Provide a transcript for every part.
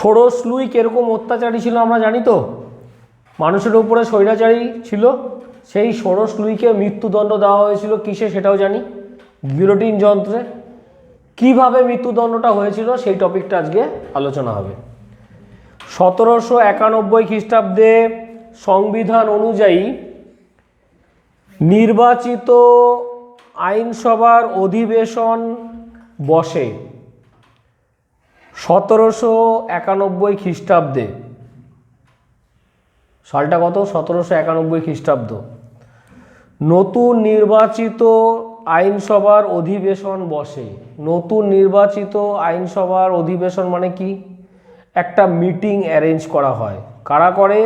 ষোড়শ লুই কীরকম অত্যাচারী ছিল আমরা জানি তো? মানুষের উপরে স্বৈরাচারী ছিল, সেই ষোড়শ লুইকে মৃত্যুদণ্ড দেওয়া হয়েছিল কিসে সেটাও জানি গিলোটিন যন্ত্রে। কীভাবে মৃত্যুদণ্ডটা হয়েছিল সেই টপিকটা আজকে আলোচনা হবে। সতেরোশো একানব্বই খ্রিস্টাব্দে সংবিধান অনুযায়ী নির্বাচিত আইনসভার অধিবেশন বসে। সতেরোশো একানব্বই খ্রিস্টাব্দে। সালটা কত? সতেরোশো একানব্বই খ্রিস্টাব্দ। নতুন নির্বাচিত আইনসভার অধিবেশন বসে। নতুন নির্বাচিত আইনসভার অধিবেশন মানে কি? একটা মিটিং অ্যারেঞ্জ করা হয়। কারা করে?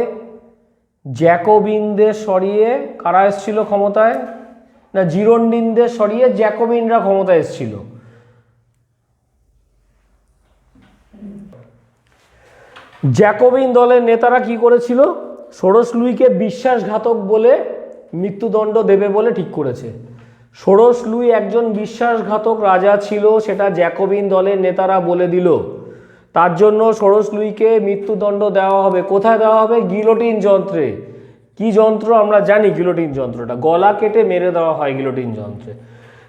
জ্যাকোবিনদের সরিয়ে কারা এসছিল ক্ষমতায়? না, জিরন্ডিনদের সরিয়ে জ্যাকোবিনরা ক্ষমতায় এসছিল। জ্যাকোবিন দলের নেতারা কি করেছিল? ষোড়শ লুইকে বিশ্বাসঘাতক বলে মৃত্যুদণ্ড দেবে বলে ঠিক করেছে। ষোড়শ লুই একজন বিশ্বাসঘাতক রাজা ছিল, সেটা জ্যাকোবিন দলের নেতারা বলে দিল। তার জন্য ষোড়শ লুইকে মৃত্যুদণ্ড দেওয়া হবে। কোথায় দেওয়া হবে? গিলোটিন যন্ত্রে। কি যন্ত্র? আমরা জানি গিলোটিন যন্ত্রটা। গলা কেটে মেরে দেওয়া হয় গিলোটিন যন্ত্রে।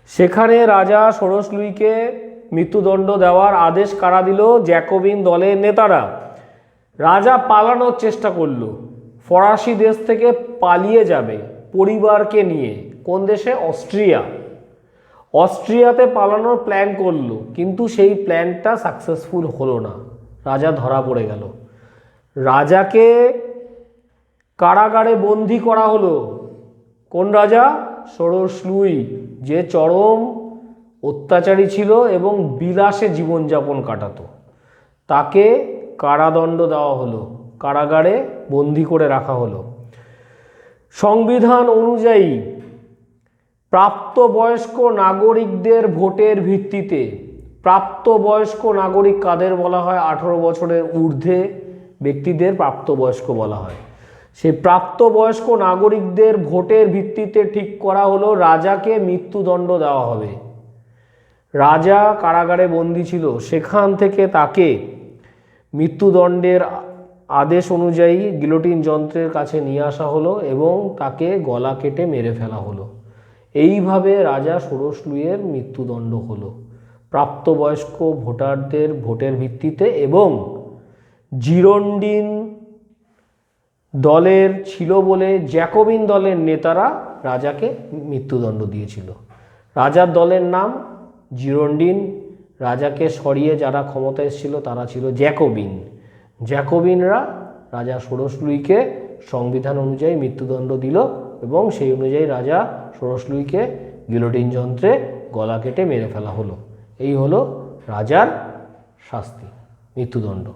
সেখানে রাজা ষোড়শ লুইকে মৃত্যুদণ্ড দেওয়ার আদেশ কারা দিল? জ্যাকোবিন দলের নেতারা। রাজা পালানোর চেষ্টা করল। ফরাসি দেশ থেকে পালিয়ে যাবে পরিবারকে নিয়ে। কোন দেশে? অস্ট্রিয়া। অস্ট্রিয়াতে পালানোর প্ল্যান করল, কিন্তু সেই প্ল্যানটা সাকসেসফুল হলো না। রাজা ধরা পড়ে গেল। রাজাকে কারাগারে বন্দি করা হলো। কোন রাজা? ষোড়শ লুই। যে চরম অত্যাচারী ছিল এবং বিলাসে জীবনযাপন কাটাতো। তাকে কারাদণ্ড দেওয়া হলো, কারাগারে বন্দি করে রাখা হলো। সংবিধান অনুযায়ী প্রাপ্তবয়স্ক নাগরিকদের ভোটের ভিত্তিতে প্রাপ্তবয়স্ক নাগরিক কাদের বলা হয়? আঠেরো বছরের ঊর্ধ্বে ব্যক্তিদের প্রাপ্তবয়স্ক বলা হয়। সেই প্রাপ্তবয়স্ক নাগরিকদের ভোটের ভিত্তিতে ঠিক করা হলো, রাজাকে মৃত্যুদণ্ড দেওয়া হবে। রাজা কারাগারে বন্দি ছিল, সেখান থেকে তাকে মৃত্যুদণ্ডের আদেশ অনুযায়ী গিলোটিন যন্ত্রের কাছে নিয়ে আসা হলো এবং তাকে গলা কেটে মেরে ফেলা হলো। এইভাবে রাজা ষোড়শ লুইয়ের মৃত্যুদণ্ড হলো। প্রাপ্তবয়স্ক ভোটারদের ভোটের ভিত্তিতে এবং জিরন্ডিন দলের ছিল বলে জ্যাকোবিন দলের নেতারা রাজাকে মৃত্যুদণ্ড দিয়েছিল। রাজার দলের নাম জিরন্ডিন রাজাকে সরিয়ে যারা ক্ষমতায় এসেছিল তারা ছিল জ্যাকোবিন। জ্যাকোবিনরা রাজা ষোড়শলুইকে সংবিধান অনুযায়ী মৃত্যুদণ্ড দিল এবং সেই অনুযায়ী রাজা ষোড়শলুইকে গিলোটিন যন্ত্রে গলা কেটে মেরে ফেলা হলো। এই হলো রাজার শাস্তি, মৃত্যুদণ্ড।